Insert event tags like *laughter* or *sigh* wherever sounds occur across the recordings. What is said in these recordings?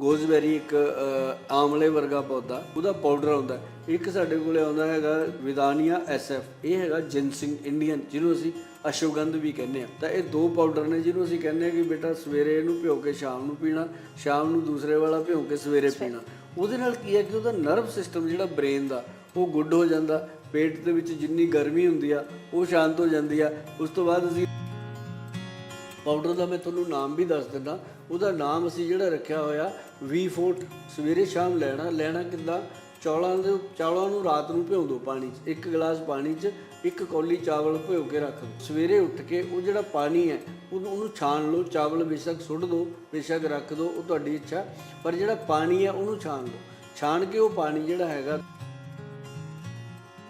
ਗੋਜ਼ਬੈਰੀ ਇੱਕ ਆਮਲੇ ਵਰਗਾ ਪੌਦਾ। ਉਹਦਾ ਪਾਊਡਰ ਆਉਂਦਾ ਇੱਕ ਸਾਡੇ ਕੋਲੇ ਆਉਂਦਾ ਹੈਗਾ ਵਿਦਾਨੀਆ ਐਸਐਫ ਇਹ ਹੈਗਾ ਜਿੰਸਿੰਗ ਇੰਡੀਅਨ ਜਿਹਨੂੰ ਅਸੀਂ ਅਸ਼ਵਗੰਧ ਵੀ ਕਹਿੰਦੇ ਆ ਤਾਂ ਇਹ ਦੋ ਪਾਊਡਰ ਨੇ ਜਿਹਨੂੰ ਅਸੀਂ ਕਹਿੰਦੇ ਆ ਕਿ ਬੇਟਾ ਸਵੇਰੇ ਇਹਨੂੰ ਭਿਓ ਕੇ ਸ਼ਾਮ ਨੂੰ ਪੀਣਾ ਸ਼ਾਮ ਨੂੰ ਦੂਸਰੇ ਵਾਲਾ ਭਿਓ ਕੇ ਸਵੇਰੇ ਪੀਣਾ। ਉਹਦੇ ਨਾਲ ਕੀ ਹੈ ਕਿ ਉਹਦਾ ਨਰਵ ਸਿਸਟਮ ਜਿਹੜਾ ਬ੍ਰੇਨ ਦਾ ਉਹ ਗੁੱਡ ਹੋ ਜਾਂਦਾ। ਪੇਟ ਦੇ ਵਿੱਚ ਜਿੰਨੀ ਗਰਮੀ ਹੁੰਦੀ ਆ ਉਹ ਸ਼ਾਂਤ ਹੋ ਜਾਂਦੀ ਆ। ਉਸ ਤੋਂ ਬਾਅਦ ਅਸੀਂ ਪਾਊਡਰ ਦਾ ਮੈਂ ਤੁਹਾਨੂੰ ਨਾਮ ਵੀ ਦੱਸ ਦਿੰਦਾ। ਉਹਦਾ ਨਾਮ ਅਸੀਂ ਜਿਹੜਾ ਰੱਖਿਆ ਹੋਇਆ ਵੀ ਫੋਰਟ ਸਵੇਰੇ ਸ਼ਾਮ ਲੈਣਾ। ਲੈਣਾ ਕਿੱਦਾਂ? ਚੌਲਾਂ ਦੇ ਚੌਲਾਂ ਨੂੰ ਰਾਤ ਨੂੰ ਭਿਉਂ ਦਿਓ ਪਾਣੀ 'ਚ। ਇੱਕ ਗਲਾਸ ਪਾਣੀ 'ਚ ਇੱਕ ਕੌਲੀ ਚਾਵਲ ਭਿਓ ਕੇ ਰੱਖ ਦਿਓ ਸਵੇਰੇ ਉੱਠ ਕੇ ਉਹ ਜਿਹੜਾ ਪਾਣੀ ਹੈ, ਉਹਨੂੰ ਉਹਨੂੰ ਛਾਣ ਲਓ। ਚਾਵਲ ਬੇਸ਼ੱਕ ਸੁੱਟ ਦਿਓ ਬੇਸ਼ੱਕ ਰੱਖ ਦਿਓ ਉਹ ਤੁਹਾਡੀ ਇੱਛਾ। ਪਰ ਜਿਹੜਾ ਪਾਣੀ ਹੈ, ਉਹਨੂੰ ਛਾਣ ਲਓ। ਛਾਣ ਕੇ ਉਹ ਪਾਣੀ ਜਿਹੜਾ ਹੈਗਾ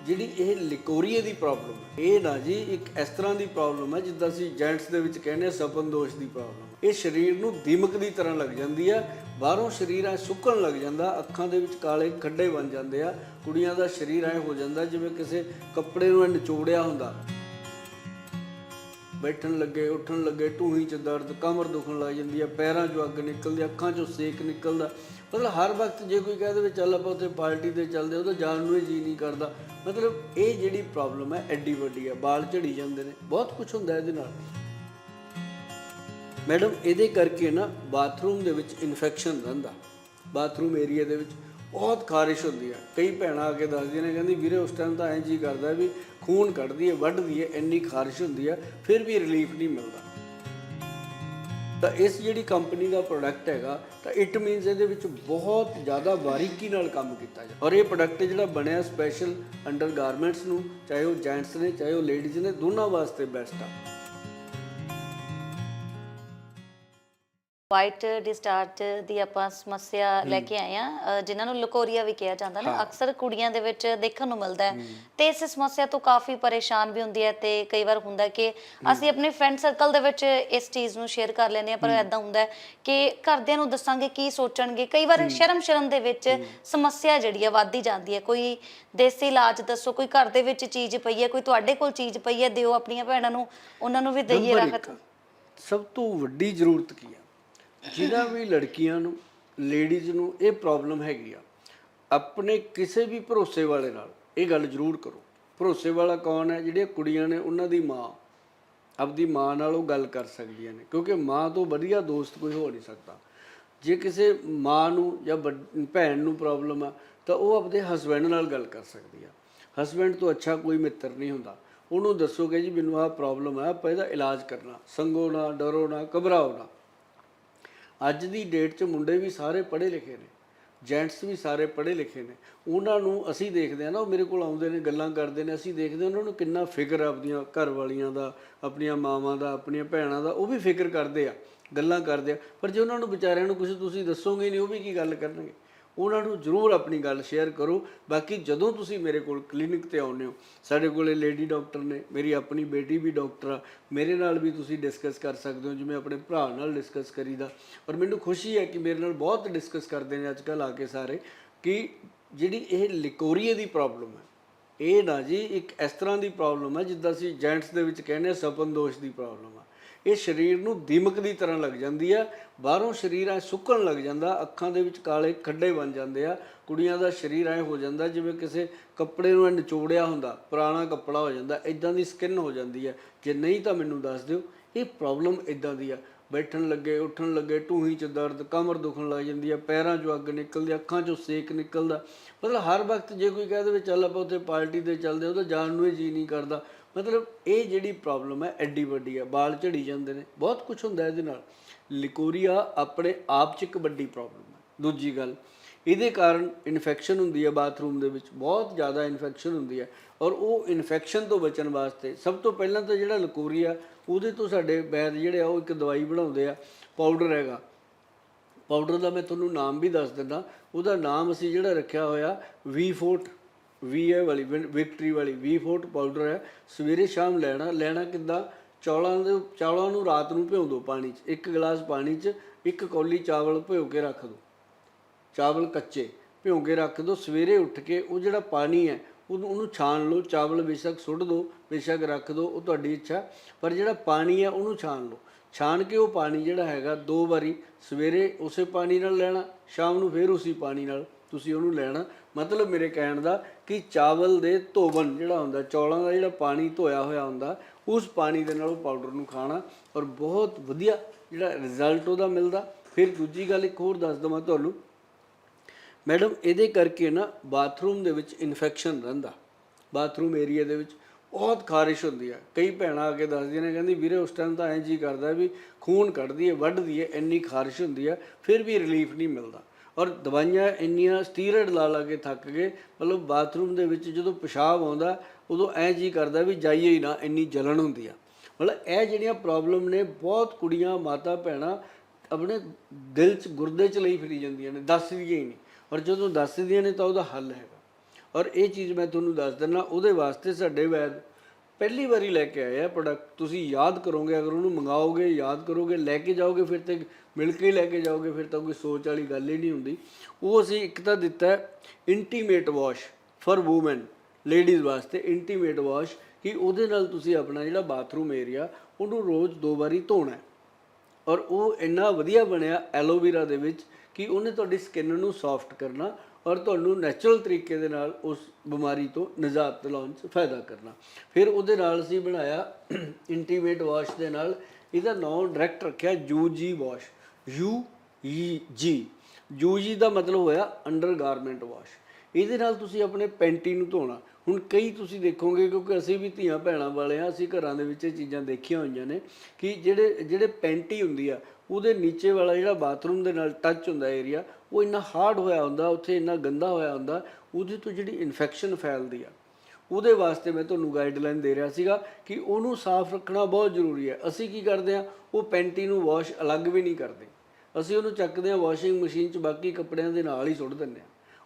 ਜਿਹੜੀ ਇਹ ਲਿਕੋਰੀਏ ਦੀ ਪ੍ਰੋਬਲਮ ਹੈ। ਇਹ ਨਾ ਜੀ, ਇੱਕ ਇਸ ਤਰ੍ਹਾਂ ਦੀ ਪ੍ਰੋਬਲਮ ਹੈ ਜਿੱਦਾਂ ਅਸੀਂ ਜੈਂਟਸ ਦੇ ਵਿੱਚ ਕਹਿੰਦੇ ਆ ਸਪਨ ਦੋਸ਼ ਦੀ ਪ੍ਰੋਬਲਮ ਇਹ ਸਰੀਰ ਨੂੰ ਦੀਮਕ ਦੀ ਤਰ੍ਹਾਂ ਲੱਗ ਜਾਂਦੀ ਹੈ, ਬਾਹਰੋਂ ਸਰੀਰ ਐ ਸੁੱਕਣ ਲੱਗ ਜਾਂਦਾ, ਅੱਖਾਂ ਦੇ ਵਿੱਚ ਕਾਲੇ ਖੱਡੇ ਬਣ ਜਾਂਦੇ ਆ, ਕੁੜੀਆਂ ਦਾ ਸਰੀਰ ਐ ਹੋ ਜਾਂਦਾ ਜਿਵੇਂ ਕਿਸੇ ਕੱਪੜੇ ਨੂੰ ਨਿਚੋੜਿਆ ਹੁੰਦਾ। ਬੈਠਣ ਲੱਗੇ, ਉੱਠਣ ਲੱਗੇ ਢੂਹੀ 'ਚ ਦਰਦ, ਕਮਰ ਦੁਖਣ ਲੱਗ ਜਾਂਦੀ ਹੈ, ਪੈਰਾਂ 'ਚੋਂ ਅੱਗ ਨਿਕਲਦੀ ਅੱਖਾਂ 'ਚੋਂ ਸੇਕ ਨਿਕਲਦਾ। ਮਤਲਬ ਹਰ ਵਕਤ ਜੇ ਕੋਈ ਕਹਿ ਦੇਵੇ ਚੱਲ ਆਪਾਂ ਉੱਥੇ ਪਾਰਟੀ ਤੇ ਚੱਲਦੇ ਉਹ ਤਾਂ ਜਾਣ ਨੂੰ ਹੀ ਜੀ ਨਹੀਂ ਕਰਦਾ। ਮਤਲਬ ਇਹ ਜਿਹੜੀ ਪ੍ਰੋਬਲਮ ਹੈ, ਐਡੀ ਵੱਡੀ ਹੈ। ਬਾਲ ਝੜੀ ਜਾਂਦੇ ਨੇ। ਬਹੁਤ ਕੁਝ ਹੁੰਦਾ ਇਹਦੇ ਨਾਲ। ਮੈਡਮ, ਇਹਦੇ ਕਰਕੇ ਨਾ ਬਾਥਰੂਮ ਦੇ ਵਿੱਚ ਇਨਫੈਕਸ਼ਨ ਰਹਿੰਦਾ। ਬਾਥਰੂਮ ਏਰੀਆ ਦੇ ਵਿੱਚ ਬਹੁਤ ਖਾਰਿਸ਼ ਹੁੰਦੀ ਹੈ। ਕਈ ਭੈਣਾਂ ਆ ਕੇ ਦੱਸਦੀਆਂ ਨੇ, ਕਹਿੰਦੀ, ਵੀਰੇ, ਉਸ ਟਾਈਮ ਤਾਂ ਐਂ ਜੀ ਕਰਦਾ ਵੀ ਖੂਨ ਕੱਢਦੀ ਹੈ, ਵੱਢਦੀ ਹੈ, ਇੰਨੀ ਖਾਰਿਸ਼ ਹੁੰਦੀ ਹੈ, ਫਿਰ ਵੀ ਰਿਲੀਫ ਨਹੀਂ ਮਿਲਦਾ। ਤਾਂ ਇਸ ਜਿਹੜੀ ਕੰਪਨੀ ਦਾ ਪ੍ਰੋਡਕਟ ਹੈਗਾ, ਤਾਂ ਇਟ ਮੀਨਸ ਇਹਦੇ ਵਿੱਚ ਬਹੁਤ ਜ਼ਿਆਦਾ ਬਾਰੀਕੀ ਨਾਲ ਕੰਮ ਕੀਤਾ ਜਾਂਦਾ ਔਰ ਇਹ ਪ੍ਰੋਡਕਟ ਜਿਹੜਾ ਬਣਿਆ ਸਪੈਸ਼ਲ ਅੰਡਰ ਗਾਰਮੈਂਟਸ ਨੂੰ, ਚਾਹੇ ਉਹ ਜੈਂਟਸ ਨੇ, ਚਾਹੇ ਉਹ ਲੇਡੀਜ਼ ਨੇ, ਦੋਨਾਂ ਵਾਸਤੇ ਬੈਸਟ ਆ। ਵਾਈਟ ਡਿਸਚਾਰਜ ਦੀ ਆਪਾਂ ਸਮੱਸਿਆ ਲੈ ਕੇ ਆਏ ਆ ਜਿਨ੍ਹਾਂ ਨੂੰ ਲਕੋਰੀਆ ਵੀ ਕਿਹਾ ਜਾਂਦਾ ਨਾ ਅਕਸਰ ਕੁੜੀਆਂ ਦੇ ਵਿੱਚ ਦੇਖਣ ਨੂੰ ਮਿਲਦਾ ਹੈ। ਤੇ ਇਸ ਸਮੱਸਿਆ ਤੋਂ ਕਾਫੀ ਪਰੇਸ਼ਾਨ ਵੀ ਹੁੰਦੀ ਹੈ ਤੇ ਕਈ ਵਾਰ ਹੁੰਦਾ ਹੈ ਕਿ ਅਸੀਂ ਆਪਣੇ ਫਰੈਂਡ ਸਰਕਲ ਦੇ ਵਿੱਚ ਇਸ ਚੀਜ਼ ਨੂੰ ਸ਼ੇਅਰ ਕਰ ਲੈਂਦੇ ਆ ਪਰ ਐਦਾਂ ਹੁੰਦਾ ਹੈ ਕਿ ਘਰਦਿਆਂ ਨੂੰ ਦੱਸਾਂਗੇ ਕੀ ਸੋਚਣਗੇ। ਕਈ ਵਾਰ ਸ਼ਰਮ ਸ਼ਰਮ ਦੇ ਵਿੱਚ ਸਮੱਸਿਆ ਜਿਹੜੀ ਹੈ ਵੱਧਦੀ ਜਾਂਦੀ ਹੈ। ਕੋਈ ਦੇਸੀ ਇਲਾਜ ਦੱਸੋ ਕੋਈ ਘਰ ਦੇ ਵਿੱਚ ਚੀਜ਼ ਪਈ ਹੈ ਕੋਈ ਤੁਹਾਡੇ ਕੋਲ ਚੀਜ਼ ਪਈ ਹੈ ਦਿਓ ਆਪਣੀਆਂ ਭੈਣਾਂ ਨੂੰ ਉਹਨਾਂ ਨੂੰ ਵੀ ਦਈਏ ਰਾਹਤ। ਸਭ ਤੋਂ ਵੱਡੀ ਜ਼ਰੂਰਤ ਕੀ ਆ ਜਿਨ੍ਹਾਂ ਵੀ ਲੜਕੀਆਂ ਨੂੰ ਲੇਡੀਜ਼ ਨੂੰ ਇਹ ਪ੍ਰੋਬਲਮ ਹੈਗੀ ਆ, ਆਪਣੇ ਕਿਸੇ ਵੀ ਭਰੋਸੇ ਵਾਲੇ ਨਾਲ ਇਹ ਗੱਲ ਜ਼ਰੂਰ ਕਰੋ। ਭਰੋਸੇ ਵਾਲਾ ਕੌਣ ਹੈ? ਜਿਹੜੀਆਂ ਕੁੜੀਆਂ ਨੇ ਉਹਨਾਂ ਦੀ ਮਾਂ, ਆਪਦੀ ਮਾਂ ਨਾਲ ਉਹ ਗੱਲ ਕਰ ਸਕਦੀਆਂ ਨੇ, ਕਿਉਂਕਿ ਮਾਂ ਤੋਂ ਵਧੀਆ ਦੋਸਤ ਕੋਈ ਹੋ ਨਹੀਂ ਸਕਦਾ। ਜੇ ਕਿਸੇ ਮਾਂ ਨੂੰ ਜਾਂ ਵੱਡ- ਭੈਣ ਨੂੰ ਪ੍ਰੋਬਲਮ ਆ, ਤਾਂ ਉਹ ਆਪਦੇ ਹਸਬੰਡ ਨਾਲ ਗੱਲ ਕਰ ਸਕਦੀ ਆ। ਹਸਬੰਡ ਤੋਂ ਅੱਛਾ ਕੋਈ ਮਿੱਤਰ ਨਹੀਂ ਹੁੰਦਾ। ਉਹਨੂੰ ਦੱਸੋਗੇ ਜੀ, ਮੈਨੂੰ ਆਹ ਪ੍ਰੋਬਲਮ ਆ, ਆਪਾਂ ਇਹਦਾ ਇਲਾਜ ਕਰਨਾ। ਸੰਗੋ ਨਾ, ਡਰੋ ਨਾ, ਘਬਰਾਓ ਨਾ। ਅੱਜ ਦੀ ਡੇਟ 'ਚ ਮੁੰਡੇ ਵੀ ਸਾਰੇ ਪੜ੍ਹੇ ਲਿਖੇ ਨੇ ਜੈਂਟਸ ਵੀ ਸਾਰੇ ਪੜ੍ਹੇ ਲਿਖੇ ਨੇ। ਉਹਨਾਂ ਨੂੰ ਅਸੀਂ ਦੇਖਦੇ ਆ ਨਾ, ਉਹ ਮੇਰੇ ਕੋਲ ਆਉਂਦੇ ਨੇ, ਗੱਲਾਂ ਕਰਦੇ ਨੇ, ਅਸੀਂ ਦੇਖਦੇ ਹਾਂ ਉਹਨਾਂ ਨੂੰ ਕਿੰਨਾ ਫਿਕਰ ਆ ਆਪਣੀਆਂ ਘਰ ਵਾਲੀਆਂ ਦਾ, ਆਪਣੀਆਂ ਮਾਵਾਂ ਦਾ, ਆਪਣੀਆਂ ਭੈਣਾਂ ਦਾ, ਉਹ ਵੀ ਫਿਕਰ ਕਰਦੇ ਆ, ਗੱਲਾਂ ਕਰਦੇ ਆ। ਪਰ ਜੇ ਉਹਨਾਂ ਨੂੰ ਵਿਚਾਰਿਆਂ ਨੂੰ ਕੁਝ ਤੁਸੀਂ ਦੱਸੋਗੇ ਨਹੀਂ, ਉਹ ਵੀ ਕੀ ਗੱਲ ਕਰਨਗੇ? ਉਹਨਾਂ ਨੂੰ ਜ਼ਰੂਰ ਆਪਣੀ ਗੱਲ ਸ਼ੇਅਰ ਕਰੋ। ਬਾਕੀ ਜਦੋਂ ਤੁਸੀਂ ਮੇਰੇ ਕੋਲ ਕਲੀਨਿਕ ਤੇ ਆਉਂਦੇ ਹੋ, ਸਾਡੇ ਕੋਲੇ ਲੇਡੀ ਡਾਕਟਰ ਨੇ, ਮੇਰੀ ਆਪਣੀ ਬੇਟੀ ਵੀ ਡਾਕਟਰ ਆ, ਮੇਰੇ ਨਾਲ ਵੀ ਤੁਸੀਂ ਡਿਸਕਸ ਕਰ ਸਕਦੇ ਹੋ, ਜਿਵੇਂ ਆਪਣੇ ਭਰਾ ਨਾਲ ਡਿਸਕਸ ਕਰੀਦਾ। ਔਰ ਮੈਨੂੰ ਖੁਸ਼ੀ ਹੈ ਕਿ ਮੇਰੇ ਨਾਲ ਬਹੁਤ ਡਿਸਕਸ ਕਰਦੇ ਨੇ ਅੱਜ ਕੱਲ੍ਹ ਆ ਕੇ ਸਾਰੇ ਕਿ ਜਿਹੜੀ ਇਹ ਲਿਕੋਰੀਏ ਦੀ ਪ੍ਰੋਬਲਮ ਹੈ ਇਹ ਨਾ ਜੀ ਇੱਕ ਇਸ ਤਰ੍ਹਾਂ ਦੀ ਪ੍ਰੋਬਲਮ ਹੈ ਜਿੱਦਾਂ ਅਸੀਂ ਜੈਂਟਸ ਦੇ ਵਿੱਚ ਕਹਿੰਦੇ ਆ ਸਪਨ ਦੋਸ਼ ਦੀ ਪ੍ਰੋਬਲਮ ਆ। ਇਹ ਸਰੀਰ ਨੂੰ ਦੀਮਕ ਦੀ ਤਰ੍ਹਾਂ ਲੱਗ ਜਾਂਦੀ ਆ, ਬਾਹਰੋਂ ਸਰੀਰ ਐ ਸੁੱਕਣ ਲੱਗ ਜਾਂਦਾ, ਅੱਖਾਂ ਦੇ ਵਿੱਚ ਕਾਲੇ ਖੱਡੇ ਬਣ ਜਾਂਦੇ ਆ, ਕੁੜੀਆਂ ਦਾ ਸਰੀਰ ਐ ਹੋ ਜਾਂਦਾ, ਜਿਵੇਂ ਕਿਸੇ ਕੱਪੜੇ ਨੂੰ ਐਂ ਨਿਚੋੜਿਆ ਹੁੰਦਾ, ਪੁਰਾਣਾ ਕੱਪੜਾ ਹੋ ਜਾਂਦਾ ਇਦਾਂ ਦੀ ਸਕਿਨ ਹੋ ਜਾਂਦੀ ਹੈ ਜੇ ਨਹੀਂ ਤਾਂ ਮੈਨੂੰ ਦੱਸ ਦਿਓ, ਇਹ ਪ੍ਰੋਬਲਮ ਇਦਾਂ ਦੀ ਆ। ਬੈਠਣ ਲੱਗੇ, ਉੱਠਣ ਲੱਗੇ, ਢੂਹੀ 'ਚ ਦਰਦ, ਕਮਰ ਦੁਖਣ ਲੱਗ ਜਾਂਦੀ ਹੈ ਪੈਰਾਂ 'ਚੋਂ ਅੱਗ ਨਿਕਲਦੀ ਅੱਖਾਂ 'ਚੋਂ ਸੇਕ ਨਿਕਲਦਾ। ਮਤਲਬ ਹਰ ਵਕਤ ਜੇ ਕੋਈ ਕਹਿ ਦੇਵੇ, ਚੱਲ ਆਪਾਂ ਉੱਥੇ ਪਾਰਟੀ ਤੇ ਚੱਲਦੇ ਉਹ ਤਾਂ ਜਾਣ ਨੂੰ ਹੀ ਜੀ ਨਹੀਂ ਕਰਦਾ। ਮਤਲਬ ਇਹ ਜਿਹੜੀ ਪ੍ਰੋਬਲਮ ਹੈ, ਐਡੀ ਵੱਡੀ ਹੈ, ਵਾਲ ਝੜੀ ਜਾਂਦੇ ਨੇ, ਬਹੁਤ ਕੁਝ ਹੁੰਦਾ ਇਹਦੇ ਨਾਲ। ਲਿਕੋਰੀਆ ਆਪਣੇ ਆਪ 'ਚ ਇੱਕ ਵੱਡੀ ਪ੍ਰੋਬਲਮ ਹੈ। ਦੂਜੀ ਗੱਲ, ਇਹਦੇ ਕਾਰਨ ਇਨਫੈਕਸ਼ਨ ਹੁੰਦੀ ਹੈ ਬਾਥਰੂਮ ਦੇ ਵਿੱਚ, ਬਹੁਤ ਜ਼ਿਆਦਾ ਇਨਫੈਕਸ਼ਨ ਹੁੰਦੀ ਹੈ। ਔਰ ਉਹ ਇਨਫੈਕਸ਼ਨ ਤੋਂ ਬਚਣ ਵਾਸਤੇ ਸਭ ਤੋਂ ਪਹਿਲਾਂ ਤਾਂ ਜਿਹੜਾ ਲਿਕੋਰੀਆ, ਉਹਦੇ ਤੋਂ ਸਾਡੇ ਵੈਦ ਜਿਹੜੇ ਆ, ਉਹ ਇੱਕ ਦਵਾਈ ਬਣਾਉਂਦੇ ਆ ਪਾਊਡਰ ਹੈਗਾ। ਪਾਊਡਰ ਦਾ ਮੈਂ ਤੁਹਾਨੂੰ ਨਾਮ ਵੀ ਦੱਸ ਦਿੰਦਾ। ਉਹਦਾ ਨਾਮ ਅਸੀਂ ਜਿਹੜਾ ਰੱਖਿਆ ਹੋਇਆ ਵੀ ਫੋਰਟ ਵੀ ਹੈ ਵਾਲੀ ਵਿਕਟਰੀ ਵਾਲੀ ਵੀ ਫੋਰਟ ਪਾਊਡਰ ਹੈ। ਸਵੇਰੇ ਸ਼ਾਮ ਲੈਣਾ ਲੈਣਾ ਕਿੱਦਾਂ? ਚੌਲਾਂ ਦੇ, ਚੌਲਾਂ ਨੂੰ ਰਾਤ ਨੂੰ ਭਿਉਂ ਦਿਓ ਪਾਣੀ 'ਚ, ਇੱਕ ਗਲਾਸ ਪਾਣੀ 'ਚ, ਇੱਕ ਕੌਲੀ ਚਾਵਲ ਭਿਓ ਕੇ ਰੱਖ ਦਿਓ ਚਾਵਲ ਕੱਚੇ, ਭਿਉਂ ਕੇ ਰੱਖ ਦਿਓ ਸਵੇਰੇ ਉੱਠ ਕੇ ਉਹ ਜਿਹੜਾ ਪਾਣੀ ਹੈ, ਉਹਨੂੰ ਉਹਨੂੰ ਛਾਣ ਲਓ। ਚਾਵਲ ਬੇਸ਼ੱਕ ਸੁੱਟ ਦਿਓ ਬੇਸ਼ੱਕ ਰੱਖ ਦਿਓ ਉਹ ਤੁਹਾਡੀ ਇੱਛਾ ਪਰ ਜਿਹੜਾ ਪਾਣੀ ਹੈ, ਉਹਨੂੰ ਛਾਣ ਲਓ। ਛਾਣ ਕੇ ਉਹ ਪਾਣੀ ਜਿਹੜਾ ਹੈਗਾ, ਦੋ ਵਾਰੀ ਸਵੇਰੇ ਉਸੇ ਪਾਣੀ ਨਾਲ ਲੈਣਾ, ਸ਼ਾਮ ਨੂੰ ਫਿਰ ਉਸੇ ਪਾਣੀ ਨਾਲ। ਤੁਸੀਂ ਉਹਨੂੰ ਲੈਣਾ। ਮਤਲਬ ਮੇਰੇ ਕਹਿਣ ਦਾ ਕਿ ਚਾਵਲ ਦੇ ਧੋਵਨ ਜਿਹੜਾ ਹੁੰਦਾ, ਚੌਲਾਂ ਦਾ ਜਿਹੜਾ ਪਾਣੀ ਧੋਇਆ ਹੋਇਆ ਹੁੰਦਾ, ਉਸ ਪਾਣੀ ਦੇ ਨਾਲ ਉਹ ਪਾਊਡਰ ਨੂੰ ਖਾਣਾ ਔਰ ਬਹੁਤ ਵਧੀਆ ਜਿਹੜਾ ਰਿਜ਼ਲਟ ਉਹਦਾ ਮਿਲਦਾ। ਫਿਰ ਦੂਜੀ ਗੱਲ ਇੱਕ ਹੋਰ ਦੱਸ ਦਵਾਂ ਤੁਹਾਨੂੰ। ਮੈਡਮ, ਇਹਦੇ ਕਰਕੇ ਨਾ ਬਾਥਰੂਮ ਦੇ ਵਿੱਚ ਇਨਫੈਕਸ਼ਨ ਰਹਿੰਦਾ। ਬਾਥਰੂਮ ਏਰੀਆ ਦੇ ਵਿੱਚ ਬਹੁਤ ਖਾਰਿਸ਼ ਹੁੰਦੀ ਆ। ਕਈ ਭੈਣਾਂ ਆ ਕੇ ਦੱਸਦੀਆਂ ਨੇ, ਕਹਿੰਦੀ ਵੀਰੇ ਉਸ ਟਾਈਮ ਤਾਂ ਐਂ ਜੀ ਕਰਦਾ ਵੀ ਖੂਨ ਕੱਢਦੀ ਹੈ, ਵੱਢਦੀ ਹੈ, ਇੰਨੀ ਖਾਰਿਸ਼ ਹੁੰਦੀ ਆ, ਫਿਰ ਵੀ ਰਿਲੀਫ ਨਹੀਂ ਮਿਲਦਾ। ਔਰ ਦਵਾਈਆਂ ਇੰਨੀਆਂ ਸਟੀਰੋਇਡ ਲਾ ਲਾ ਕੇ ਥੱਕ ਗਏ, ਮਤਲਬ ਬਾਥਰੂਮ ਦੇ ਵਿੱਚ ਜਦੋਂ ਪਿਸ਼ਾਬ ਆਉਂਦਾ, ਉਦੋਂ ਐਂ ਜੀ ਕਰਦਾ ਵੀ ਜਾਈਏ ਹੀ ਨਾ, ਇੰਨੀ ਜਲਣ ਹੁੰਦੀ ਆ। ਮਤਲਬ ਇਹ ਜਿਹੜੀਆਂ ਪ੍ਰੋਬਲਮ ਨੇ, ਬਹੁਤ ਕੁੜੀਆਂ, ਮਾਤਾ, ਭੈਣਾਂ ਆਪਣੇ ਦਿਲ 'ਚ, ਗੁਰਦੇ 'ਚ ਲਈ ਫਿਰੀ ਜਾਂਦੀਆਂ ਨੇ, ਦੱਸਦੀਆਂ ਹੀ ਨਹੀਂ। ਔਰ ਜਦੋਂ ਦੱਸਦੀਆਂ ਨੇ ਤਾਂ ਉਹਦਾ ਹੱਲ ਹੈਗਾ। ਔਰ ਇਹ ਚੀਜ਼ ਮੈਂ ਤੁਹਾਨੂੰ ਦੱਸ ਦਿੰਦਾ, ਉਹਦੇ ਵਾਸਤੇ ਸਾਡੇ ਵੈਦ ਪਹਿਲੀ ਵਾਰੀ ਲੈ ਕੇ ਆਏ ਆ ਪ੍ਰੋਡਕਟ ਤੁਸੀਂ ਯਾਦ ਕਰੋਗੇ, ਅਗਰ ਉਹਨੂੰ ਮੰਗਾਓਗੇ, ਯਾਦ ਕਰੋਗੇ, ਲੈ ਕੇ ਜਾਓਗੇ, ਫਿਰ ਤੇ ਮਿਲ ਕੇ ਲੈ ਕੇ ਜਾਓਗੇ, ਫਿਰ ਤਾਂ ਕੋਈ ਸੋਚ ਵਾਲੀ ਗੱਲ ਹੀ ਨਹੀਂ ਹੁੰਦੀ। ਉਹ ਅਸੀਂ ਇੱਕ ਤਾਂ ਦਿੱਤਾ intimate wash for women ladies ਵਾਸਤੇ ਇੰਟੀਮੇਟ ਵਾਸ਼ ਕਿ ਉਹਦੇ ਨਾਲ ਤੁਸੀਂ ਆਪਣਾ ਜਿਹੜਾ ਬਾਥਰੂਮ ਏਰੀਆ ਉਹਨੂੰ ਰੋਜ਼ ਦੋ ਵਾਰੀ ਧੋਣਾ ਔਰ ਉਹ ਇੰਨਾ ਵਧੀਆ ਬਣਿਆ ਐਲੋਵੇਰਾ ਦੇ ਵਿੱਚ ਕਿ ਉਹਨੇ ਤੁਹਾਡੀ ਸਕਿਨ ਨੂੰ ਸੌਫਟ ਕਰਨਾ ਔਰ ਤੁਹਾਨੂੰ ਨੈਚੁਰਲ ਤਰੀਕੇ ਦੇ ਨਾਲ ਉਸ ਬਿਮਾਰੀ ਤੋਂ ਨਿਜਾਤ ਦਿਲਾਉਣ 'ਚ ਫਾਇਦਾ ਕਰਨਾ। ਫਿਰ ਉਹਦੇ ਨਾਲ ਅਸੀਂ ਬਣਾਇਆ *clears throat* ਇੰਟੀਮੇਟ ਵਾਸ਼ ਦੇ ਨਾਲ ਇਹਦਾ ਨਾਮ ਡਾਇਰੈਕਟ ਰੱਖਿਆ ਯੂ ਜੀ ਵਾਸ਼ ਯੂ ਈ ਜੀ। ਯੂ ਜੀ ਦਾ ਮਤਲਬ ਹੋਇਆ ਅੰਡਰ ਗਾਰਮੈਂਟ ਵਾਸ਼। ਇਹਦੇ ਨਾਲ ਤੁਸੀਂ ਆਪਣੇ ਪੈਂਟੀ ਨੂੰ ਧੋਣਾ। ਹੁਣ ਕਈ ਤੁਸੀਂ ਦੇਖੋਗੇ ਕਿਉਂਕਿ ਅਸੀਂ ਵੀ ਧੀਆਂ ਭੈਣਾਂ ਵਾਲੇ ਆ ਅਸੀਂ ਘਰਾਂ ਦੇ ਵਿੱਚ ਇਹ ਚੀਜ਼ਾਂ ਦੇਖੀਆਂ ਹੋਈਆਂ ਨੇ ਕਿ ਜਿਹੜੇ ਜਿਹੜੇ ਪੈਂਟੀ ਹੁੰਦੀ ਆ, ਉਹਦੇ ਨੀਚੇ ਵਾਲਾ ਜਿਹੜਾ ਬਾਥਰੂਮ ਦੇ ਨਾਲ ਟੱਚ ਹੁੰਦਾ ਏਰੀਆ ਉਹ ਇੰਨਾ ਹਾਰਡ ਹੋਇਆ ਹੁੰਦਾ, ਉੱਥੇ ਇੰਨਾ ਗੰਦਾ ਹੋਇਆ ਹੁੰਦਾ, ਉਹਦੇ ਤੋਂ ਜਿਹੜੀ ਇਨਫੈਕਸ਼ਨ ਫੈਲਦੀ ਆ, ਉਹਦੇ ਵਾਸਤੇ ਮੈਂ ਤੁਹਾਨੂੰ ਗਾਈਡਲਾਈਨ ਦੇ ਰਿਹਾ ਸੀਗਾ ਕਿ ਉਹਨੂੰ ਸਾਫ਼ ਰੱਖਣਾ ਬਹੁਤ ਜ਼ਰੂਰੀ ਹੈ। ਅਸੀਂ ਕੀ ਕਰਦੇ ਆ, ਉਹ ਪੈਂਟੀ ਨੂੰ ਵਾਸ਼ ਅਲੱਗ ਵੀ ਨਹੀਂ ਕਰਦੇ। ਅਸੀਂ ਉਹਨੂੰ ਚੱਕਦੇ ਆ ਵਾਸ਼ਿੰਗ ਮਸ਼ੀਨ 'ਚ, ਬਾਕੀ ਕੱਪੜਿਆਂ ਦੇ ਨਾਲ ਹੀ ਸੁੱਟ ਦਿੰਦੇ ਆ।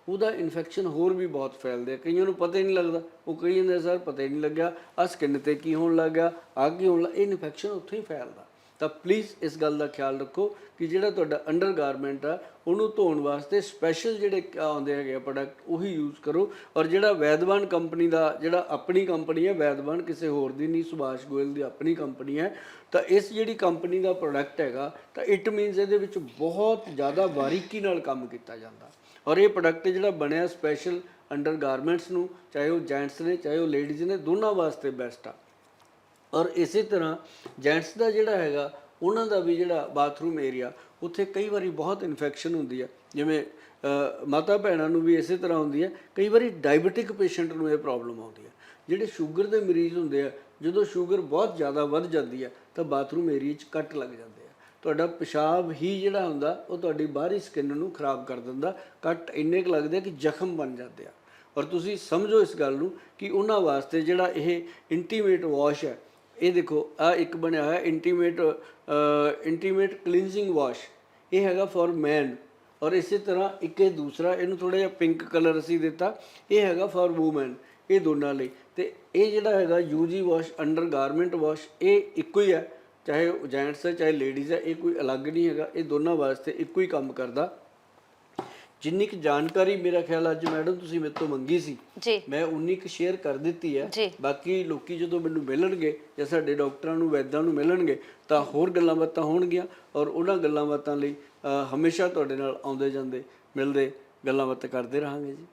ਉਹਦਾ ਇਨਫੈਕਸ਼ਨ ਹੋਰ ਵੀ ਬਹੁਤ ਫੈਲਦੇ ਆ। ਕਈਆਂ ਨੂੰ ਪਤਾ ਹੀ ਨਹੀਂ ਲੱਗਦਾ। ਉਹ ਕਹੀ ਜਾਂਦੇ ਸਰ, ਪਤਾ ਹੀ ਨਹੀਂ ਲੱਗਿਆ। ਆ ਸਕਿਨ ਤੇ ਕੀ ਹੋਣ ਲੱਗਾ ਆ ਕੀ ਹੋਣ ਲੱਗਾ ਇਹ ਇਨਫੈਕਸ਼ਨ ਉੱਥੇ ਹੀ ਫੈਲਦਾ। ਤਾਂ ਪਲੀਜ਼ ਇਸ ਗੱਲ ਦਾ ਖਿਆਲ ਰੱਖੋ ਕਿ ਜਿਹੜਾ ਤੁਹਾਡਾ ਅੰਡਰ ਗਾਰਮੈਂਟ ਆ, ਉਹਨੂੰ ਧੋਣ ਵਾਸਤੇ ਸਪੈਸ਼ਲ ਜਿਹੜੇ ਆਉਂਦੇ ਹੈਗੇ ਆ ਪ੍ਰੋਡਕਟ ਉਹੀ ਯੂਜ਼ ਕਰੋ। ਔਰ ਜਿਹੜਾ ਵੈਦਵਾਨ ਕੰਪਨੀ ਦਾ, ਜਿਹੜਾ ਆਪਣੀ ਕੰਪਨੀ ਹੈ ਵੈਦਵਾਨ ਕਿਸੇ ਹੋਰ ਦੀ ਨਹੀਂ, ਸੁਭਾਸ਼ ਗੋਇਲ ਦੀ ਆਪਣੀ ਕੰਪਨੀ ਹੈ, ਤਾਂ ਇਸ ਜਿਹੜੀ ਕੰਪਨੀ ਦਾ ਪ੍ਰੋਡਕਟ ਹੈਗਾ, ਤਾਂ ਇਟ ਮੀਨਸ ਇਹਦੇ ਵਿੱਚ ਬਹੁਤ ਜ਼ਿਆਦਾ ਬਾਰੀਕੀ ਨਾਲ ਕੰਮ ਕੀਤਾ ਜਾਂਦਾ। ਔਰ ਇਹ ਪ੍ਰੋਡਕਟ ਜਿਹੜਾ ਬਣਿਆ ਸਪੈਸ਼ਲ ਅੰਡਰ ਗਾਰਮੈਂਟਸ ਨੂੰ, ਚਾਹੇ ਉਹ ਜੈਂਟਸ ਨੇ, ਚਾਹੇ ਉਹ ਲੇਡੀਜ਼ ਨੇ, ਦੋਨਾਂ ਵਾਸਤੇ ਬੈਸਟ ਆ। ਔਰ ਇਸੇ ਤਰ੍ਹਾਂ ਜੈਂਟਸ ਦਾ ਜਿਹੜਾ ਹੈਗਾ, ਉਹਨਾਂ ਦਾ ਵੀ ਜਿਹੜਾ ਬਾਥਰੂਮ ਏਰੀਆ ਉੱਥੇ ਕਈ ਵਾਰੀ ਬਹੁਤ ਇਨਫੈਕਸ਼ਨ ਹੁੰਦੀ ਹੈ ਜਿਵੇਂ ਮਾਤਾ ਭੈਣਾਂ ਨੂੰ ਵੀ ਇਸੇ ਤਰ੍ਹਾਂ ਹੁੰਦੀ ਹੈ ਕਈ ਵਾਰੀ ਡਾਇਬੀਟਿਕ ਪੇਸ਼ੈਂਟ ਨੂੰ ਇਹ ਪ੍ਰੋਬਲਮ ਆਉਂਦੀ ਹੈ ਜਿਹੜੇ ਸ਼ੂਗਰ ਦੇ ਮਰੀਜ਼ ਹੁੰਦੇ ਆ, ਜਦੋਂ ਸ਼ੂਗਰ ਬਹੁਤ ਜ਼ਿਆਦਾ ਵੱਧ ਜਾਂਦੀ ਹੈ ਤਾਂ ਬਾਥਰੂਮ ਏਰੀਆ 'ਚ ਕੱਟ ਲੱਗ ਜਾਂਦੇ ਆ। ਤੁਹਾਡਾ ਪਿਸ਼ਾਬ ਹੀ ਜਿਹੜਾ ਹੁੰਦਾ, ਉਹ ਤੁਹਾਡੀ ਬਾਹਰੀ ਸਕਿਨ ਨੂੰ ਖਰਾਬ ਕਰ ਦਿੰਦਾ, ਕੱਟ ਇੰਨੇ ਕੁ ਲੱਗਦੇ ਆ ਕਿ ਜ਼ਖਮ ਬਣ ਜਾਂਦੇ ਆ। ਔਰ ਤੁਸੀਂ ਸਮਝੋ ਇਸ ਗੱਲ ਨੂੰ ਕਿ ਉਹਨਾਂ ਵਾਸਤੇ ਜਿਹੜਾ ਇਹ ਇੰਟੀਮੇਟ ਵਾਸ਼ ਹੈ ਇਹ ਦੇਖੋ, ਆ ਇੱਕ ਬਣਿਆ ਹੋਇਆ ਇੰਟੀਮੇਟ ਇੰਟੀਮੇਟ ਕਲੀਨਜ਼ਿੰਗ ਵਾਸ਼ ਇਹ ਹੈਗਾ ਫॉर ਮੈਨ ਔਰ ਇਸੇ ਤਰ੍ਹਾਂ ਇੱਕ ਇਹ ਦੂਸਰਾ, ਇਹਨੂੰ ਥੋੜਾ ਜਿਹਾ ਪਿੰਕ ਕਲਰ ਅਸੀਂ ਦਿੱਤਾ। ਇਹ ਹੈਗਾ ਫॉर ਔਮਨ ਇਹ ਦੋਨਾਂ ਲਈ। ਤੇ ਇਹ ਜਿਹੜਾ ਹੈਗਾ UG wash under garment wash ਇਹ ਇੱਕੋ ਹੀ ਹੈ। ਚਾਹੇ ਜੈਂਟਸ ਹੈ, ਚਾਹੇ ਲੇਡੀਜ਼ ਹੈ, ਇਹ ਕੋਈ ਅਲੱਗ ਨਹੀਂ ਹੈਗਾ। ਇਹ ਦੋਨਾਂ ਵਾਸਤੇ ਇੱਕੋ ਹੀ ਕੰਮ ਕਰਦਾ। ਜਿੰਨੀ ਕੁ ਜਾਣਕਾਰੀ ਮੇਰਾ ਖਿਆਲ ਅੱਜ ਮੈਡਮ ਤੁਸੀਂ ਮੇਰੇ ਤੋਂ ਮੰਗੀ ਸੀ। ਜੀ। ਮੈਂ ਉਨੀ ਕੁ ਸ਼ੇਅਰ ਕਰ ਦਿੱਤੀ ਹੈ। ਬਾਕੀ ਲੋਕੀ ਜਦੋਂ ਮੈਨੂੰ ਮਿਲਣਗੇ ਜਾਂ ਸਾਡੇ ਡਾਕਟਰਾਂ ਨੂੰ ਵੈਦਾਂ ਨੂੰ ਮਿਲਣਗੇ ਤਾਂ ਹੋਰ ਗੱਲਾਂ ਬਾਤਾਂ ਹੋਣਗੀਆਂ ਔਰ ਉਹਨਾਂ ਗੱਲਾਂ ਬਾਤਾਂ ਲਈ ਹਮੇਸ਼ਾ ਤੁਹਾਡੇ ਨਾਲ ਆਉਂਦੇ ਜਾਂਦੇ ਮਿਲਦੇ ਗੱਲਾਂ ਬਾਤਾਂ ਕਰਦੇ ਰਹਾਂਗੇ ਜੀ।